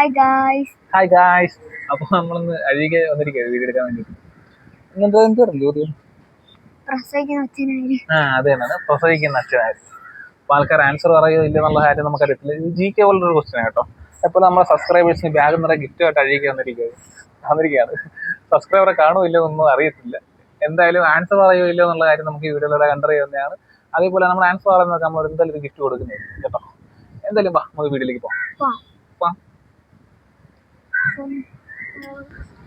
Hi guys hi guys അപ്പൊ നമ്മളൊന്ന് അഴികെ വന്നിരിക്കുക വീഡിയോ എടുക്കാൻ വേണ്ടിട്ട് ഇങ്ങനത്തെ എന്തായിരുന്നു ചോദ്യം പ്രസവിക്കുന്ന അച്ഛനായി ആ അതെ പ്രസവിക്കുന്ന അച്ഛനായി അപ്പൊ ആൾക്കാർ ആൻസർ പറയോ ഇല്ല എന്നുള്ള കാര്യം നമുക്കറിയത്തില്ല ഇത് ജി കെ പോലൊരു ക്വസ്റ്റ്യൻ കേട്ടോ. അപ്പോൾ നമ്മുടെ സബ്സ്ക്രൈബേഴ്സിന് ബാഗ് നിറയെ ഗിഫ്റ്റ് ആയിട്ട് അഴികെ വന്നിരിക്കുകയാണ്. വന്നിരിക്കുകയാണ്. സബ്സ്ക്രൈബറെ കാണുമില്ലോ ഒന്നും അറിയത്തില്ല. എന്തായാലും ആൻസർ പറയോ ഇല്ലോ എന്നുള്ള കാര്യം നമുക്ക് ഈ വീഡിയോയിലൂടെ കണ്ടറിയുന്നതാണ് അതേപോലെ നമ്മൾ ആൻസർ പറയുന്നത് നമ്മൾ എന്തായാലും ഒരു ഗിഫ്റ്റ് കൊടുക്കുന്നത് കേട്ടോ. എന്തായാലും വാ നമുക്ക് വീട്ടിലേക്ക് പോകാം വാ.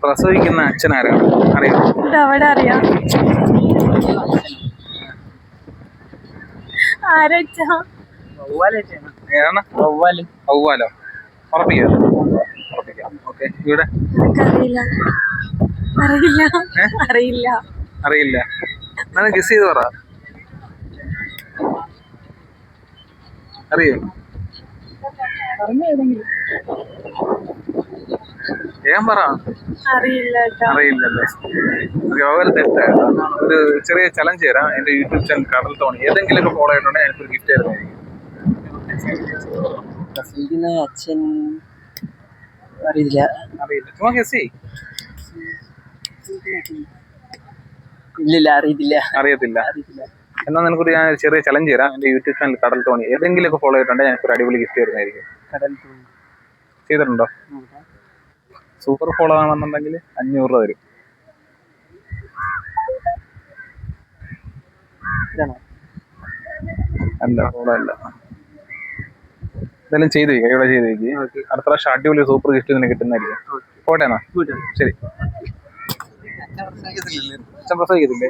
പ്രസവിക്കുന്ന അച്ഛനാരാണ്? ആരാണ് അവിടെ അറിയാം. ഔവാലോ ഉറപ്പിക്കാം. ഓക്കെ. ഇവിടെ? അറിയില്ല. അറിയില്ല അറിയില്ല. അറിയില്ല. ഞാൻ ഗസ് ചെയ്ത് പറ. അറിയോ? ഏൻ പറ. അറിയില്ലല്ലേ. യോഗ തെറ്റാണ് ഒരു ചെറിയ ചലഞ്ച് തരാം. എന്റെ യൂട്യൂബ് ചാനൽ കടൽ തോണി. ഏതെങ്കിലുമൊക്കെ ഫോളോ ആയിട്ടുണ്ടെങ്കിൽ എനിക്കൊരു ഗിഫ്റ്റ് ആയിരുന്നു അച്ഛൻ അറിയില്ല. അറിയില്ല. ചുമ്മാ ഗസ് ഇല്ലില്ല അറിയത്തില്ല. അറിയത്തില്ല. എന്നാൽ നിനക്കൊരു ഞാൻ ഒരു ചെറിയ ചലഞ്ച് തരാം. എന്റെ യൂട്യൂബ് ചാനൽ കടൽ തോണി. ഏതെങ്കിലുമൊക്കെ ഫോളോ ആയിട്ടുണ്ടെങ്കിൽ എനിക്കൊരു അടിപൊളി ഗിഫ്റ്റ് തരുന്നതായിരിക്കും കടൽ ചെയ്തിട്ടുണ്ടോ? സൂപ്പർ ഫോളോ ആണെന്നുണ്ടെങ്കിൽ അഞ്ഞൂറ് രൂപ വരും. ഇതാണോ? അല്ല ഫോളോ അല്ല. ഇതെല്ലാം ചെയ്ത് വയ്ക്കുക ഇവിടെ ചെയ്ത് വയ്ക്കുക അടുത്ത പ്രാവശ്യം അടിപൊളി സൂപ്പർ ഗിഫ്റ്റ് നിന്നെ കിട്ടുന്നതായിരിക്കും. പോട്ടെ. എന്നാ ശരി. അച്ഛൻ പ്രസവിക്കത്തില്ലേ?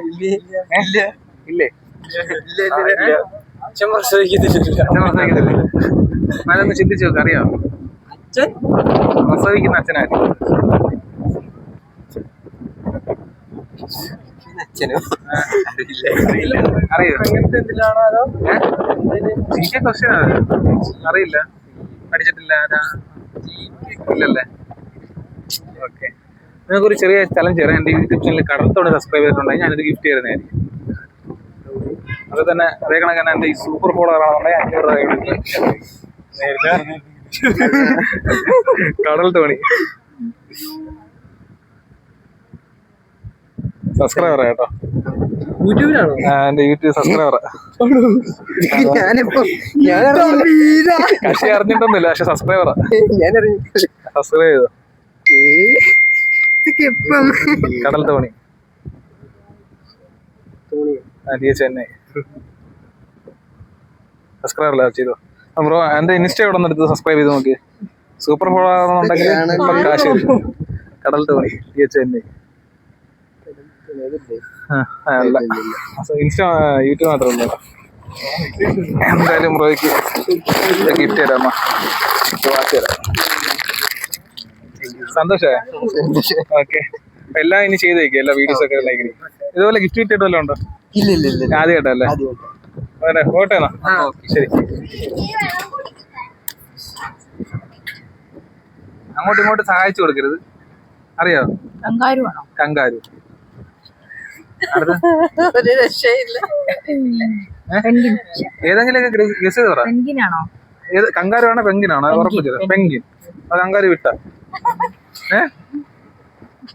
ഏ? ഇല്ലേ? അച്ഛൻ പ്രസവിക്കുന്നില്ല എന്നാലൊന്ന് ചിന്തിച്ചു നോക്ക് അറിയാം അച്ഛൻ? പ്രസവിക്കുന്ന അച്ഛനായിരുന്നു. അച്ഛനോ? അറിയോ അറിയില്ല. പഠിച്ചിട്ടില്ല? ഇല്ലല്ലേ? ഓക്കെ. നിങ്ങൾക്കൊരു ചെറിയ ചലഞ്ച് തരാം എന്റെ യൂട്യൂബ് ചാനൽ കടത്തോടെ സബ്സ്ക്രൈബ് ചെയ്തിട്ടുണ്ടെങ്കിൽ ഞാനൊരു ഗിഫ്റ്റ് തരുന്നതായിരിക്കും. അത് തന്നെ അതേ കണക്കാണ് എന്റെ ഈ സൂപ്പർ ഫോളോവർ ആണെന്നുണ്ടെങ്കിൽ അഞ്ഞൂറ് രൂപ കടൽ തോണി. സബ്സ്ക്രൈബർ കേട്ടോ. യൂട്യൂബ് സബ്സ്ക്രൈബർ കക്ഷി അറിഞ്ഞിട്ടൊന്നുമില്ല പക്ഷെ സബ്സ്ക്രൈബറാ സബ്സ്ക്രൈബ് ചെയ്തോ? കടൽ തോണി. ചെന്നൈ സബ്സ്ക്രൈബ് അല്ല ചെയ്തോ. ബ്രോ എന്റെ ഇൻസ്റ്റ ഇവിടെ നിന്ന് എടുത്ത് സബ്സ്ക്രൈബ് ചെയ്ത് നോക്കി സൂപ്പർ ഫോളോ ആണെന്നുണ്ടെങ്കിൽ കാശ് കടൽ തോണി ഡി എച്ച് ചെന്നൈ ആ, അല്ല. ഇൻസ്റ്റ യൂട്യൂബ് മാത്രമേ ഉള്ളൂ. എന്തായാലും ബ്രോയ്ക്ക് ഗിഫ്റ്റ് തരാം വാച്ച് തരാം. സന്തോഷേ. ഓക്കെ എല്ലാം ഇനി ചെയ്ത് വെക്കുക എല്ലാ വീഡിയോസ് ഒക്കെ ലൈക്ക് ഇതുപോലെ ഗിഫ്റ്റ് കിട്ടിയിട്ട് വല്ലതും ഉണ്ടോ? ഇല്ല ഇല്ല ഇല്ല ആദ്യമായിട്ടല്ലേ? ആദ്യമായിട്ട്. അതെ പോട്ടെ എന്നാ ശരി. അങ്ങോട്ടും ഇങ്ങോട്ട് സഹായിച്ചു കൊടുക്കരുത്. അറിയോ? Kangaroo kangaroo. ഏതെങ്കിലും ഒരു രക്ഷയില്ല. ഏതെങ്കിലുമൊക്കെ ഗസ് ചെയ്ത് കങ്കാരു ആണോ പെങ്കിനാണോ ഉറപ്പിച്ചത് പെങ്കിൻ അത് കങ്കാരു വിട്ട. ഏ?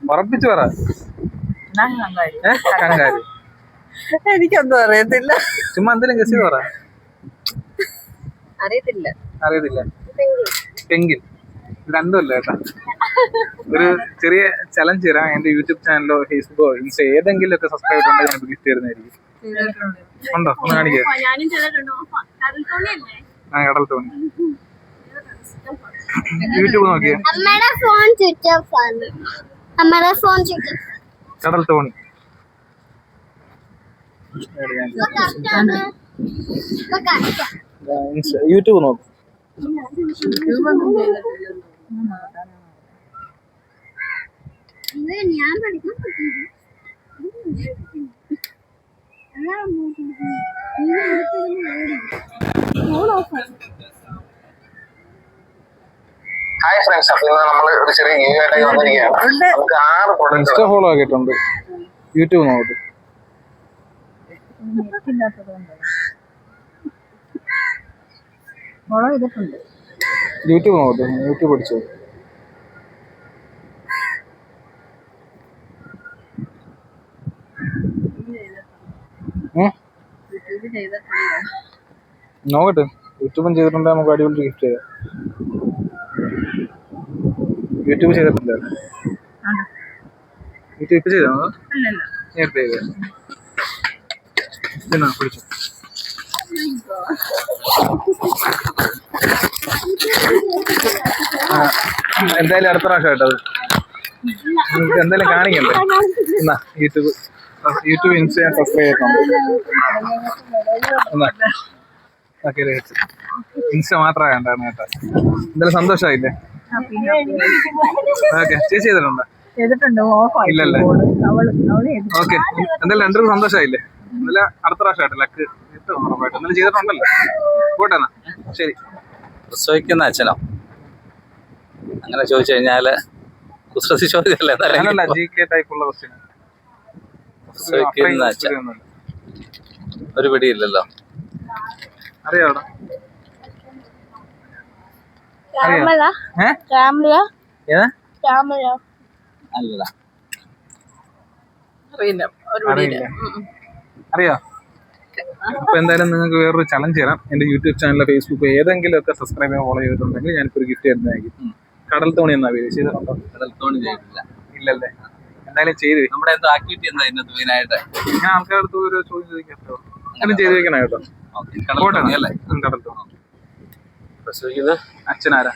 ഉറപ്പിച്ചു പറ. കങ്കാരി എനിക്കൊന്നും അറിയത്തില്ല. ചുമ്മാ എന്തെങ്കിലും ഗസ് ചെയ്ത് പറ. അറിയത്തില്ല. അറിയത്തില്ല. പെങ്കിൻ രണ്ടുമല്ല കേട്ടാ. ഒരു ചെറിയ ചലഞ്ച് തരാം. എന്റെ യൂട്യൂബ് ചാനലോ ഫേസ്ബുക്കോ ഇൻസ്റ്റോ ഏതെങ്കിലും ഒക്കെ സബ്സ്ക്രൈബ് ഉണ്ടോ ഞാൻ ഗിഫ്റ്റ് തരുന്നതായിരിക്കും ഉണ്ടോ? ഒന്ന് കാണിക്കുക ആ കടൽ തോന്നി യൂട്യൂബ് നോക്കിയേ. ഫോൺ സ്വിച്ച് ഓഫ് ആണ് ഫോൺ സ്വിച്ച് കടൽ തോണി യൂട്യൂബ് നോക്കും ഞാൻ പഠിക്കാൻ പറ്റില്ല ഹായ് ഫ്രണ്ട്സ് അപ്പോൾ ഇന്ന് നമ്മൾ ഒരു ചെറിയ ലിവ് ആയിട്ടായി വന്നിരിക്കുകയാണ്. നമുക്ക് ആറ് ഇൻസ്റ്റ ഫോളോ ആക്കിയിട്ടുണ്ട്. യൂട്യൂബ് നോക്കി. ഫോളോ ചെയ്തിട്ടുണ്ട് യൂട്യൂബ് നോക്കി. യൂട്യൂബ് പഠിച്ചു നോക്കട്ടെ യൂട്യൂബും ചെയ്തിട്ടുണ്ടെങ്കിൽ നമുക്ക് അടിപൊളി ഗിഫ്റ്റ് ചെയ്യാം. യൂട്യൂബ് ചെയ്തിട്ടില്ല. യൂട്യൂബ് ചെയ്തോ നേരത്തെ എന്നാ പിടിച്ചു എന്തായാലും അടുത്ത പ്രാവശ്യം കേട്ടോ അത്. നിങ്ങൾക്ക് എന്തായാലും കാണിക്കണ്ടേ? എന്നാ യൂട്യൂബ്. യൂട്യൂബ് ഇൻസ്റ്റാഗ്രാം സബ്സ്ക്രൈബ് ചെയ്തിട്ടുണ്ട് എന്നാ. ഓക്കെ ഇൻസ്റ്റ മാത്രമേ കണ്ടായിരുന്നു കേട്ടോ. എന്തായാലും സന്തോഷമായില്ലേ? ഓക്കെ ചേച്ചി ചെയ്തിട്ടുണ്ടോ? ഇല്ലല്ലേ? ഓക്കെ എന്തായാലും രണ്ടും സന്തോഷമായില്ലേ? എന്നാലും അടുത്ത പ്രാവശ്യമായിട്ട് ലക്ക് കിട്ടും ഉറപ്പായിട്ട്. നല്ല ചെയ്തിട്ടുണ്ടല്ലോ. പോട്ടെ എന്നാ. ശരി. പ്രസവിക്കുന്ന അച്ഛനോ? അങ്ങനെ ചോദിച്ചു കഴിഞ്ഞാൽ കുസൃതി ചോദ്യമല്ലേ? പ്രസവിക്കുന്ന അച്ഛൻ. ഒരു പിടിയില്ലല്ലോ. അറിയാവോ രാമല ഏ രാമല ഏതാ രാമല അല്ല അറിയില്ല ഒരു അറിയില്ല അറിയോ? അപ്പൊ എന്തായാലും നിങ്ങൾക്ക് വേറൊരു ചലഞ്ച് തരാം. എന്റെ യൂട്യൂബ് ചാനലിലെ ഫേസ്ബുക്ക് ഏതെങ്കിലും ഒക്കെ സബ്സ്ക്രൈബ് ചെയ്യാൻ ഫോളോ ചെയ്തിട്ടുണ്ടെങ്കിൽ ഞാനിപ്പോ ഒരു ഗിഫ്റ്റ് തരുന്നതായിരിക്കും. കടൽ തോണി എന്നാ പേര്? ചെയ്തിട്ടുണ്ടോ? കടൽത്തോണി ചെയ്തിട്ടില്ല. ഇല്ലല്ലേ? എന്തായാലും ചെയ്ത് നമ്മുടെ എന്തോ ആക്ടിവിറ്റി എന്താ ഇതിനകത്ത് മെയിനായിട്ട് ഞാൻ ആൾക്കാരുടെ അടുത്ത് ഒരു ചോദ്യം അങ്ങനെ ചെയ്ത് വെക്കണം കേട്ടോ. അല്ലേ? കടൽ തോണി. പ്രസവിക്കുന്ന അച്ഛനാരാ?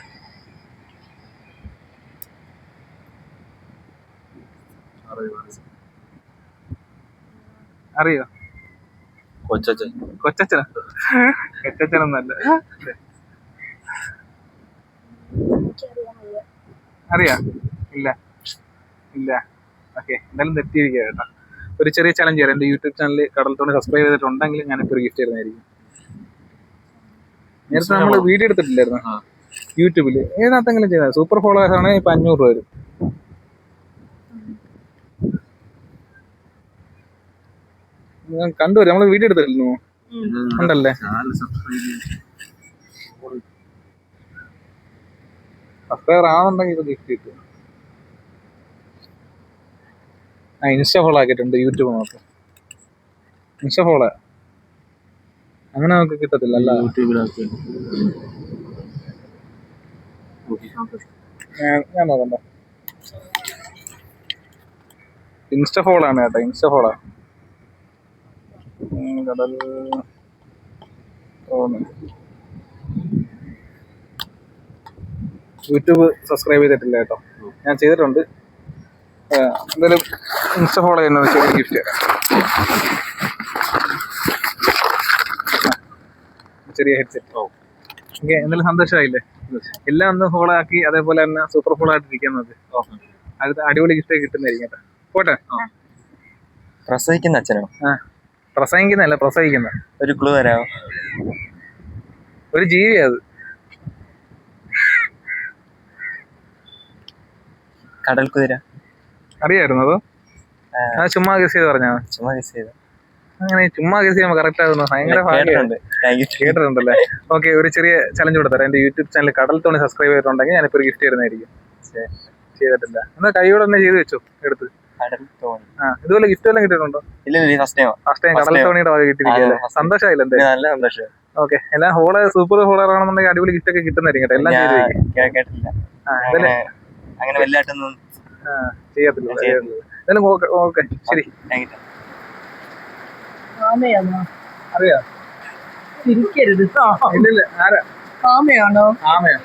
അറിയോ? കൊച്ചച്ഛൻ. കൊച്ചച്ഛനാ? കൊച്ചച്ഛനൊന്നല്ല. അറിയാ? ഇല്ല. ഇല്ല. ഓക്കെ. എന്തായാലും തെറ്റിയിരിക്കുക കേട്ടോ. ഒരു ചെറിയ ചലഞ്ച് തരാം എന്റെ യൂട്യൂബ് ചാനൽ തോണി സബ്സ്ക്രൈബ് ചെയ്തിട്ടുണ്ടെങ്കിൽ ഞാനിപ്പോൾ ഒരു ഗിഫ്റ്റ് തരുന്നതായിരിക്കും. നേരത്തെ നമ്മൾ വീഡിയോ എടുത്തിട്ടില്ലായിരുന്നു. യൂട്യൂബിൽ ഏതിനകത്തെങ്കിലും ചെയ്താൽ സൂപ്പർ ഫോളോവേഴ്സ് ആണെങ്കിൽ ഇപ്പം അഞ്ഞൂറ് രൂപ വരും. കണ്ടുവരും നമ്മൾ വീഡിയോ എടുത്തിരുന്നു. ഉണ്ടല്ലേ സബ്സ്ക്രൈബർ ആണെന്നുണ്ടെങ്കിൽ ഇത് ഗിഫ്റ്റ് കിട്ടും. ആ ഇൻസ്റ്റ ഫോളോ ആക്കിയിട്ടുണ്ട് യൂട്യൂബ് മാത്രം ഇൻസ്റ്റ ഫോളോ അങ്ങനെ നമുക്ക് കിട്ടത്തില്ല അല്ല ഞാൻ ഞാൻ നോക്കണ്ട ഇൻസ്റ്റ ഫോളാണ് കേട്ടോ ഇൻസ്റ്റ ഫോളോ കടൽ യൂട്യൂബ് സബ്സ്ക്രൈബ് ചെയ്തിട്ടില്ല കേട്ടോ. ഞാൻ ചെയ്തിട്ടുണ്ട്. എന്തായാലും ഇൻസ്റ്റ ഫോളോ ചെയ്യുന്ന ഒരു ചെറിയ ഗിഫ്റ്റ് തരാം ചെറിയ ഹെഡ്സെറ്റ് ഓക്കെ എന്തായാലും സന്തോഷമായില്ലേ? എല്ലാം ഒന്ന് ഹോളാക്കി ആക്കി അതേപോലെ തന്നെ സൂപ്പർ ഫോളോ ആയിട്ടിരിക്കാൻ നോക്ക് അടുത്ത അടിപൊളി ഗിഫ്റ്റ് കിട്ടുന്നതായിരിക്കും കേട്ടോ. പോട്ടെ? പ്രസവിക്കുന്ന അച്ഛനോ? ആ. പ്രസംഗിക്കുന്നല്ല പ്രസവിക്കുന്ന. ഒരു ക്ലൂ തരാമോ ഒരു ജീവി അത്. കടൽ കുതിര. അറിയായിരുന്നു അതോ? ആ. ചുമ്മാ ഗസ് ചെയ്ത് പറഞ്ഞാ ചുമ്മാ ഗസ് ചെയ്ത. അങ്ങനെ ചുമ്മാ ഗസ് ചെയ്യുമ്പോൾ കറക്റ്റ് ആകുന്നു ഭയങ്കര കേട്ടിട്ടുണ്ടല്ലേ? ഓക്കെ ഒരു ചെറിയ ചലഞ്ച് കൊടുത്തരാം. തരാം എന്റെ യൂട്യൂബ് ചാനൽ കടൽ തോണി സബ്സ്ക്രൈബ് ചെയ്തിട്ടുണ്ടെങ്കിൽ ഞാനിപ്പോ ഒരു ഗിഫ്റ്റ് തരുന്നതായിരിക്കും. ചെയ്തിട്ടില്ല. എന്നാ കൈയോടെ തന്നെ ചെയ്ത് വെച്ചു എടുത്ത്. ഇതുപോലെ ഗിഫ്റ്റ് എല്ലാം കിട്ടിയിട്ടുണ്ടോ? ഇല്ല ഫസ്റ്റ് ടൈം ഫസ്റ്റ് ടൈം കടൽ തോണിയുടെ വക കിട്ടിയിരിക്കുകയല്ലേ. സന്തോഷമായില്ല എന്തായാലും? നല്ല സന്തോഷം ഓക്കെ എല്ലാം ഹോൾ സൂപ്പർ ഹോളർ ആണെന്നുണ്ടെങ്കിൽ അടിപൊളി ഗിഫ്റ്റ് ഒക്കെ കിട്ടുന്നതായിരിക്കും കേട്ടോ. എല്ലാം അങ്ങനെ വലുതായിട്ടൊന്നും ചെയ്യത്തില്ല. എന്തായാലും ഓക്കെ ഓക്കെ ശരി. താങ്ക് യു ആമയാണോ അറിയാ. ചിരിക്കരുത് കേട്ടോ ഇല്ലില്ല ആരാ? ആമയാണോ ആമയോ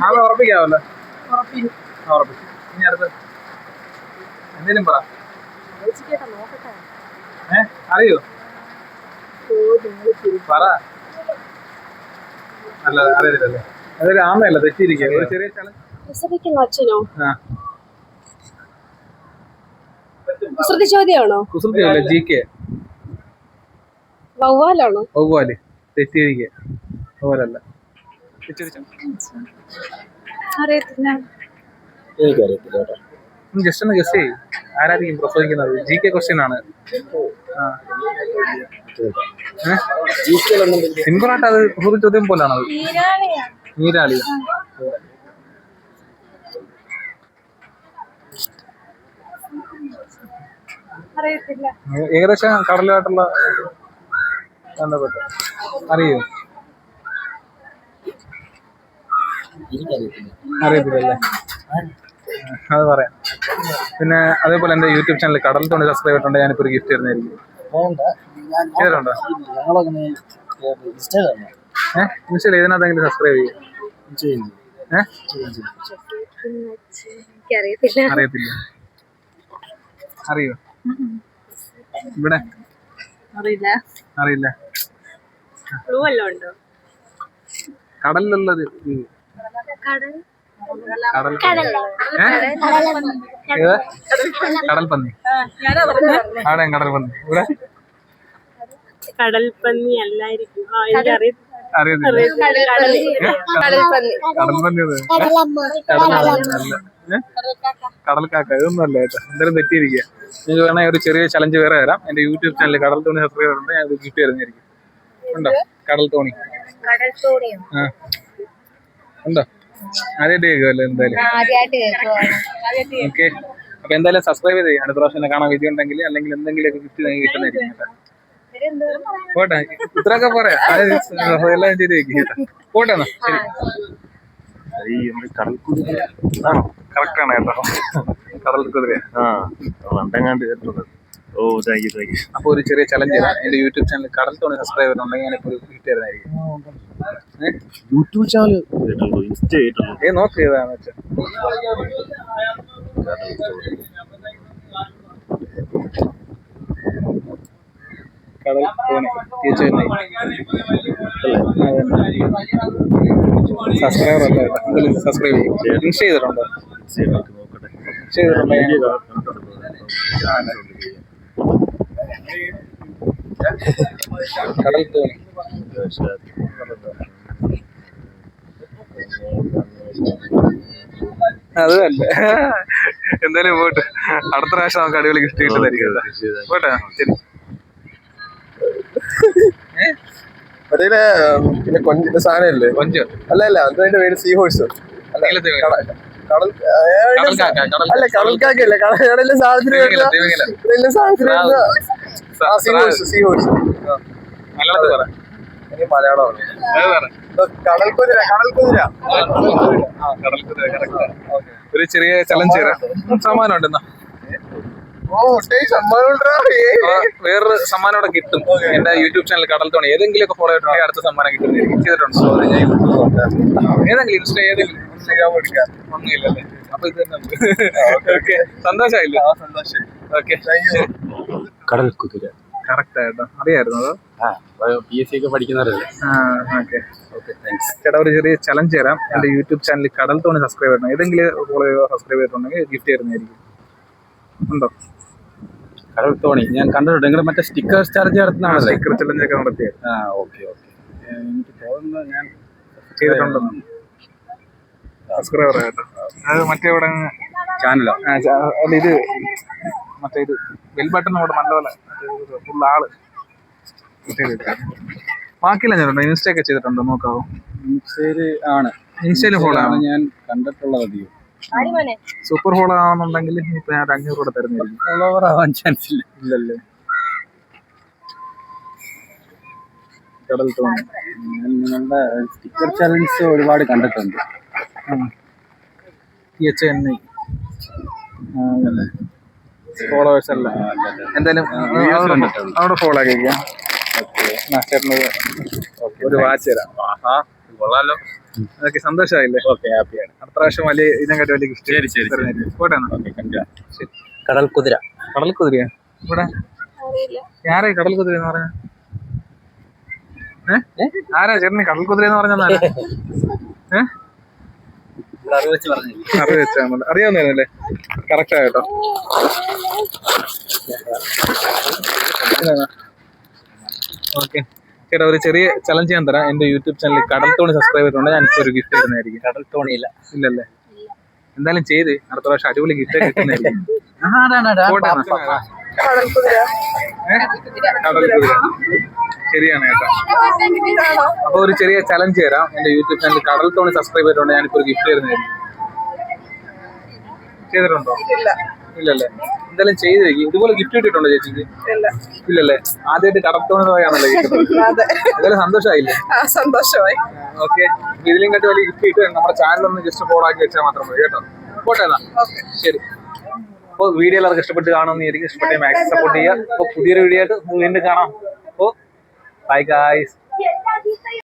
ആമ ഉറപ്പിക്കാവല്ലോ. ഇനി അടുത്ത് എന്തേലും പറ. ഏ അറിയോ? പറ. അല്ല അറിയില്ലല്ലേ അതൊരു ആമയല്ല തെറ്റിയിരിക്കുക ഒരു ചെറിയ ചലഞ്ച് അച്ഛനോ? ആ. കുസൃതി ചോദ്യമാണോ? G K? വവ്വാലാണോ? വവ്വാൽ. തെറ്റിയിരിക്കുക വവ്വാലല്ല. ജസ്റ്റ് ഒന്ന് ഗസ് ചെയ്യും. ആരായിരിക്കും പ്രസവിക്കുന്നത്? ജി കെ ക്വസ്റ്റ്യൻ ആണ്. അത് ഒരു ചോദ്യം പോലാണ് അത് നീരാളി ഏകദേശം കടലായിട്ടുള്ള ബന്ധപ്പെട്ട്. അറിയോ? അറിയത്തില്ലല്ലേ? അത് പറയാം. പിന്നെ അതേപോലെ എന്റെ യൂട്യൂബ് ചാനൽ കടൽ തോണി സബ്സ്ക്രൈബ് ചെയ്തിട്ടുണ്ട് ഞാനിപ്പോൾ ഒരു ഗിഫ്റ്റ് തരുന്നതായിരിക്കും. ചെയ്തിട്ടുണ്ടോ ഏഹ് ഇൻസ്റ്റയിൽ ഏതിനകത്തെങ്കിലും സബ്സ്ക്രൈബ് ചെയ്യും? ഏഹ് എനിക്കറിയത്തില്ല. അറിയത്തില്ല. അറിയോ? ഇവിടെ? അറിയില്ല. അറിയില്ല. ക്ലൂ വല്ലതും ഉണ്ടോ? കടലിലുള്ളത് കടൽ പന്നി. ആടെ കടൽ പന്നി. ഇവിടെ? അല്ലായിരിക്കും? കടൽ പന്നി. അത് കടലമ്മ. കടൽ അല്ല ഏ? കടൽക്കാക്ക ഇതൊന്നും അല്ല കേട്ടോ. എന്തായാലും തെറ്റിയിരിക്കുക നിങ്ങൾക്ക് വേണമെങ്കിൽ ഒരു ചെറിയ ചലഞ്ച് വേറെ തരാം. എന്റെ യൂട്യൂബ് ചാനൽ കടൽ തുണി സബ്സ്ക്രൈബർ ഉണ്ട് ഞാൻ ഗിഫ്റ്റ് തരുന്നതായിരിക്കും. ഉണ്ടോ? കടൽ തോണി. കടൽ തോണിയോ? ആ. ഉണ്ടോ? ആദ്യമായിട്ട് കേൾക്കുമല്ലോ എന്തായാലും? ഓക്കെ. അപ്പൊ എന്തായാലും സബ്സ്ക്രൈബ് ചെയ്ത്. അടുത്ത പ്രാവശ്യം എന്നെ കാണാൻ വിധി ഉണ്ടെങ്കിൽ അല്ലെങ്കിൽ എന്തെങ്കിലുമൊക്കെ ഗിഫ്റ്റ് നിങ്ങൾക്ക് കിട്ടുന്നതായിരിക്കും കേട്ടോ. പോട്ടെ. ഇത്രയൊക്കെ പറയാം എല്ലാം ചെയ്ത് കേട്ടോ. പോട്ടെ എന്നാ. ശരി. കറക്റ്റ് ആണ്? കേട്ടോ. കടൽ കുതിര ഓ താങ്ക് യു താങ്ക് യു അപ്പൊ ഒരു ചെറിയ ചലഞ്ച് തരാം എന്റെ യൂട്യൂബ് ചാനൽ കടൽ തോണി സബ്സ്ക്രൈബ് ഉണ്ടെങ്കിൽ ഞാൻ ഒരു ഗിഫ്റ്റ് തരുന്നതായിരിക്കും? യൂട്യൂബ് ചാനൽ ഇൻസ്റ്റ ഏ നോക്ക് ഏതാന്ന് വെച്ചാൽ കടൽ തോണി. തിരിച്ചു സബ്സ്ക്രൈബർ അല്ല? സബ്സ്ക്രൈബ് ചെയ്യും. ഇൻസ്റ്റ ചെയ്തിട്ടുണ്ടോ? ചെയ്തിട്ടുണ്ടോ കടൽ തോണി അതല്ല എന്തായാലും പോട്ടെ. അടുത്ത പ്രാവശ്യം നമുക്ക് അടിപൊളി ഗിഫ്റ്റ് കിട്ടുന്നതായിരിക്കും കേട്ടോ. പോട്ടെ ശരി. മറ്റേ പിന്നെ കൊഞ്ചിന്റെ സാധനമല്ലേ? കൊഞ്ച്. അല്ല അല്ല അതിന്റെ പേര് സീ ഹോഴ്സ് കടൽ കടൽ കാക്ക കടൽ അല്ല കടൽക്കാക്കല്ലേ കടലിലെ സാധനത്തിന്. സാധനത്തിന് മലയാളത്തിൽ പറ മലയാളമാണ്. ഒരു ചെറിയ ചലഞ്ച് തരാം. സമ്മാനം ഉണ്ട് എന്നാ. ഓ ഒട്ടേയ് സമ്മാനം ഉണ്ടെടാ. ഏയ്. അപ്പൊ വേറൊരു സമ്മാനം ഇവിടെ കിട്ടും. എന്റെ യൂട്യൂബ് ചാനൽ കടൽ തോണി. ഏതെങ്കിലും ഒക്കെ ഫോളോ ചെയ്തിട്ടുണ്ടെങ്കിൽ അടുത്ത സമ്മാനം കിട്ടും. ചെയ്തിട്ടുണ്ട്. ഏതെങ്കിലും ഇൻസ്റ്റ ഏതെങ്കിലും. ഒന്നുമില്ലല്ലേ. അപ്പൊ ഇത് തന്നെ ഓക്കെ സന്തോഷമായില്ലേ? സന്തോഷം ഓക്കെ. കടൽ കുതിര. കറക്റ്റ് ആയിട്ടോ അറിയായിരുന്നു അതോ? പി എസ് സി ഒക്കെ പഠിക്കുന്നവരല്ലേ? ഓക്കെ ഓക്കെ താങ്ക്സ് ചേട്ടാ ഒരു ചെറിയ ചലഞ്ച് തരാം. എന്റെ യൂട്യൂബ് ചാനൽ കടൽ തോണി സബ്സ്ക്രൈബ് ചെയ്യണം. ഏതെങ്കിലും ഫോളോ ചെയ്യുക സബ്സ്ക്രൈബ് ചെയ്തിട്ടുണ്ടെങ്കിൽ ഗിഫ്റ്റ് തരുന്നതായിരിക്കും. ഉണ്ടോ? കടൽ തോണി. ഞാൻ കണ്ടിട്ടുണ്ട്. നിങ്ങൾ മറ്റേ സ്റ്റിക്കേഴ്സ് ചാർജ് നടത്തുന്നതാണ് സ്റ്റിക്കർ ചലഞ്ച് ഒക്കെ നടത്തിയത്. ആ ഓക്കെ ഓക്കെ എനിക്ക് തോന്നുന്നു ഞാൻ ചെയ്തിട്ടുണ്ടെന്ന്. സബ്സ്ക്രൈബർ ആയിട്ടോ? അത് മറ്റേ ഇവിടെ ചാനലോ ഇത് മറ്റേ ഇത് ബെൽ ബട്ടൺ ഇവിടെ നല്ലപോലെ ഫുൾ ആൾ. ബാക്കിയെല്ലാം ചെയ്തിട്ടുണ്ടോ? ഇൻസ്റ്റ ഒക്കെ ചെയ്തിട്ടുണ്ടോ? നോക്കാവോ? ഇൻസ്റ്റയിൽ ആണ്. ഇൻസ്റ്റയിൽ ഫോളോ ആണ് ഞാൻ കണ്ടിട്ടുള്ളത് അധികം. സൂപ്പർ ഫോളോ ആണെന്നുണ്ടെങ്കിൽ ഇപ്പൊ ഞാൻ അഞ്ഞൂറ് കൂടെ തരുന്നില്ല ഫോളോവർ ആവാൻ ചാൻസ് ഇല്ല. ഇല്ലല്ലേ? കടൽ തോന്നി ഞാൻ നിങ്ങളുടെ സ്റ്റിക്കർ ചലഞ്ച് ഒരുപാട് കണ്ടിട്ടുണ്ട്. T H N I. Followers അല്ല? എന്തായാലും അവിടെ- ഫോളോ ആക്കിക്കാം. ഒരു വാച്ച് തരാം. ആഹാ കൊള്ളാലോ. അതൊക്കെ സന്തോഷമായില്ലേ? ഓക്കെ ഹാപ്പിയാണ് അടുത്ത പ്രാവശ്യം വലിയ ഇതിനെക്കാട്ടി വലിയ ഗിഫ്റ്റ് ശരി, ശരി. പോട്ടെ കടൽ കുതിര. കടൽ കുതിരയാ? ഇവിടെ? ആരാ ഈ കടൽ കുതിര എന്ന് പറഞ്ഞ ആരാ ചേട്ടന് കടൽ കുതിര എന്ന് പറഞ്ഞാ ഏഹ് അറിവ് വെച്ചാൽ മതി അറിയാവുന്നല്ലേ കറക്റ്റ് ആയിട്ടോ ഓക്കെ. ചേട്ടാ ഒരു ചെറിയ ചലഞ്ച് ഞാൻ തരാം. എന്റെ യൂട്യൂബ് ചാനൽ കടൽ തോണി സബ്സ്ക്രൈബ് ചെയ്തോണ്ട് ഞാൻ ഒരു ഗിഫ്റ്റ് തരുന്നതായിരിക്കും കടൽ തോണിയില്ല. ഇല്ലല്ലേ? എന്തായാലും ചെയ്ത്. അടുത്ത പ്രാവശ്യം അടിപൊളി ഗിഫ്റ്റ് കിട്ടുന്നതായിരിക്കും. ശരിയാണ് കേട്ടോ. അപ്പൊ ഒരു ചെറിയ ചലഞ്ച് തരാം. എന്റെ യൂട്യൂബ് ചാനൽ കടൽ തോണി സബ്സ്ക്രൈബ് ചെയ്തിട്ടുണ്ട് ഞാനിപ്പോ ഒരു ഗിഫ്റ്റ് തരുന്നതായിരുന്നു ചെയ്തിട്ടുണ്ടോ? ഇല്ലല്ലേ? എന്തായാലും ചെയ്ത് വെക്കും ഇതുപോലെ ഗിഫ്റ്റ് കിട്ടിയിട്ടുണ്ടോ ചേച്ചിക്ക്? ഇല്ലല്ലേ? ആദ്യമായിട്ട് കടത്തോന്ന് പോയാണല്ലോ എന്തായാലും സന്തോഷമായില്ലേ? സന്തോഷമായി. ഓക്കെ ഇതിലും കണ്ട് വലിയ ഗിഫ്റ്റ് കിട്ടുക നമ്മുടെ ചാനൽ ഒന്ന് ജസ്റ്റ് ഫോളോ ആക്കി വെച്ചാൽ മാത്രം മതി കേട്ടോ. പോട്ടെ എന്നാ. ശരി. അപ്പോൾ വീഡിയോ എല്ലാവർക്കും ഇഷ്ടപ്പെട്ട് കാണുമെന്ന് എനിക്ക് ഇഷ്ടപ്പെട്ട മാക്സിമം സപ്പോർട്ട് ചെയ്യുക. അപ്പോൾ പുതിയൊരു വീഡിയോ ആയിട്ട് വീണ്ടും കാണാം. അപ്പോൾ ബൈ ഗായ്സ്